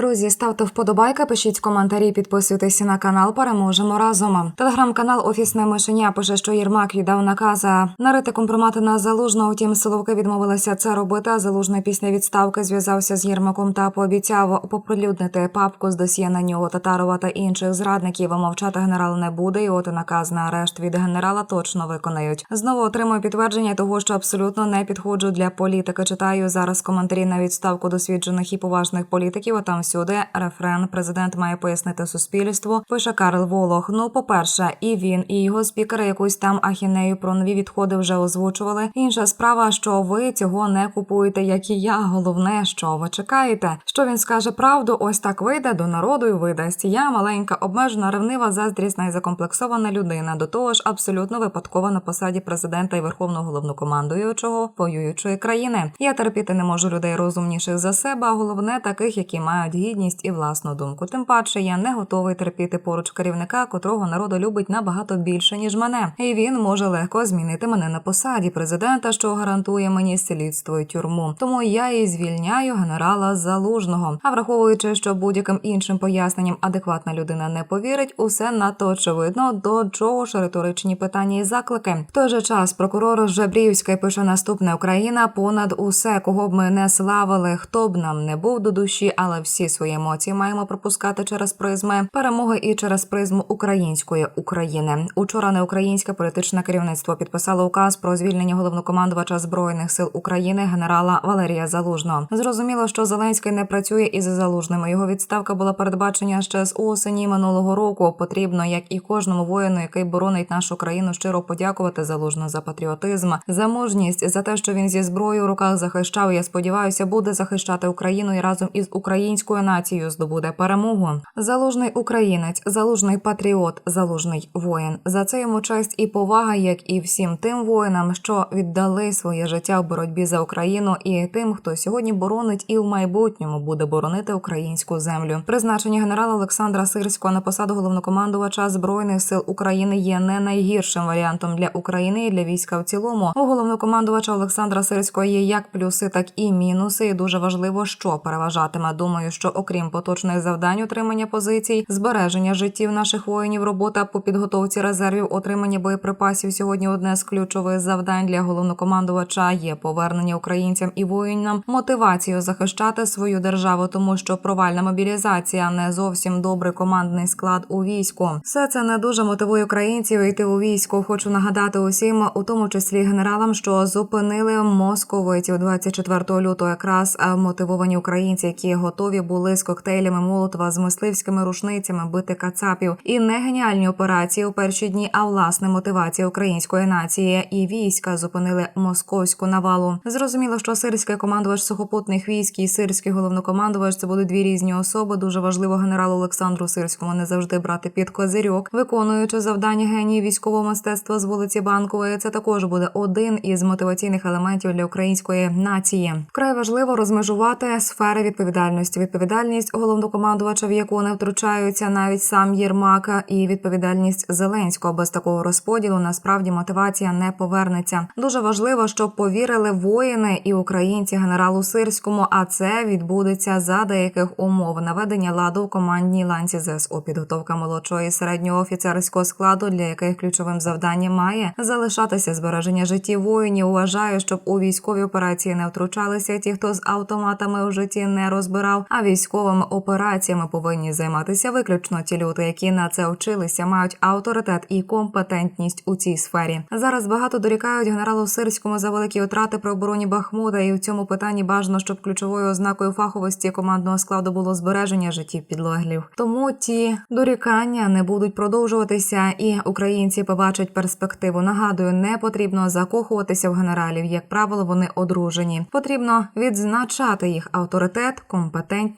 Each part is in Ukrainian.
Друзі, ставте вподобайки, пишіть коментарі, підписуйтесь на канал. Переможемо разом. Телеграм-канал Офісне мишеня пише, що Єрмак віддав наказа нарити компромати на залужного. Втім, силовики відмовилися це робити. А залужний після відставки зв'язався з Єрмаком та пообіцяв оприлюднити папку з досьє на нього Татарова та інших зрадників. Мовчати генерал не буде. І от наказ на арешт від генерала точно виконають. Знову отримую підтвердження того, що абсолютно не підходжу для політики. Читаю зараз коментарі на відставку досвідчених і поважних політиків. А там всюди рефрен президент має пояснити суспільству. Пише Карл Волох. Ну, по перше, і він, і його спікери якусь там ахінею про нові відходи вже озвучували. Інша справа, що ви цього не купуєте, як і я. Головне, що ви чекаєте. Що він скаже правду? Ось так вийде до народу і видасть. Я маленька, обмежена, ревнива, заздрісна і закомплексована людина. До того ж, абсолютно випадкова на посаді президента і верховного головнокомандуючого воюючої країни. Я терпіти не можу людей розумніших за себе, а головне таких, які мають гідність і власну думку. Тим паче я не готовий терпіти поруч керівника, котрого народу любить набагато більше ніж мене, і він може легко змінити мене на посаді президента, що гарантує мені слідство і тюрму. Тому я і звільняю генерала залужного. А враховуючи, що будь-яким іншим поясненням адекватна людина не повірить, усе надто очевидно, до чого ж риторичні питання і заклики. В той же час прокурор Жебрівський пише наступне Україна понад усе, кого б ми не славили, хто б нам не був до душі, але всі свої емоції маємо пропускати через призми перемоги і через призму української України. Учора не українське політичне керівництво підписало указ про звільнення головнокомандувача збройних сил України генерала Валерія Залужного. Зрозуміло, що Зеленський не працює із залужним. Його відставка була передбачена ще з осені минулого року. Потрібно, як і кожному воїну, який боронить нашу країну, щиро подякувати залужно за патріотизм, за мужність, за те, що він зі зброєю в руках захищав. Я сподіваюся, буде захищати Україну і разом із українською нацією здобуде перемогу. Залужний українець, залужний патріот, залужний воїн. За це йому честь і повага, як і всім тим воїнам, що віддали своє життя в боротьбі за Україну, і тим, хто сьогодні боронить і в майбутньому буде боронити українську землю. Призначення генерала Олександра Сирського на посаду головнокомандувача збройних сил України є не найгіршим варіантом для України і для війська в цілому. У головнокомандувача Олександра Сирського є як плюси, так і мінуси. І дуже важливо, що переважатиме. Думаю, що окрім поточних завдань утримання позицій, збереження життів наших воїнів, робота по підготовці резервів, отримання боєприпасів сьогодні одне з ключових завдань для головнокомандувача є повернення українцям і воїнам мотивацію захищати свою державу, тому що провальна мобілізація не зовсім добрий командний склад у війську. Все це не дуже мотивує українців йти у військо. Хочу нагадати усім, у тому числі генералам, що зупинили московитів 24 лютого. Якраз мотивовані українці, які готові були з коктейлями Молотова з мисливськими рушницями бити кацапів, і не геніальні операції у перші дні, а власне мотивація української нації і війська зупинили московську навалу. Зрозуміло, що сирський командувач сухопутних військ і сирський головнокомандувач це будуть дві різні особи. Дуже важливо генералу Олександру Сирському не завжди брати під козирьок, виконуючи завдання генії військового мистецтва з вулиці Банкової. Це також буде один із мотиваційних елементів для української нації. Вкрай важливо розмежувати сфери відповідальності. Відповідальність головнокомандувача, в яку не втручаються навіть сам Єрмака, і відповідальність Зеленського. Без такого розподілу насправді мотивація не повернеться. Дуже важливо, щоб повірили воїни і українці генералу Сирському. А це відбудеться за деяких умов наведення ладу у командній ланці ЗСУ, підготовка молодшого і середнього офіцерського складу, для яких ключовим завданням має залишатися збереження життів воїнів. Вважаю, щоб у військові операції не втручалися ті, хто з автоматами у житті не розбирав. А військовими операціями повинні займатися виключно ті люди, які на це вчилися, мають авторитет і компетентність у цій сфері. Зараз багато дорікають генералу Сирському за великі втрати при обороні Бахмута, і в цьому питанні бажано, щоб ключовою ознакою фаховості командного складу було збереження життів підлеглів. Тому ті дорікання не будуть продовжуватися, і українці побачать перспективу. Нагадую, не потрібно закохуватися в генералів. Як правило, вони одружені. Потрібно відзначати їх авторитет,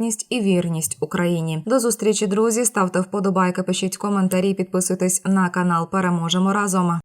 компетентність і вірність Україні. До зустрічі, друзі. Ставте вподобайки, пишіть коментарі, підписуйтесь на канал. Переможемо разом.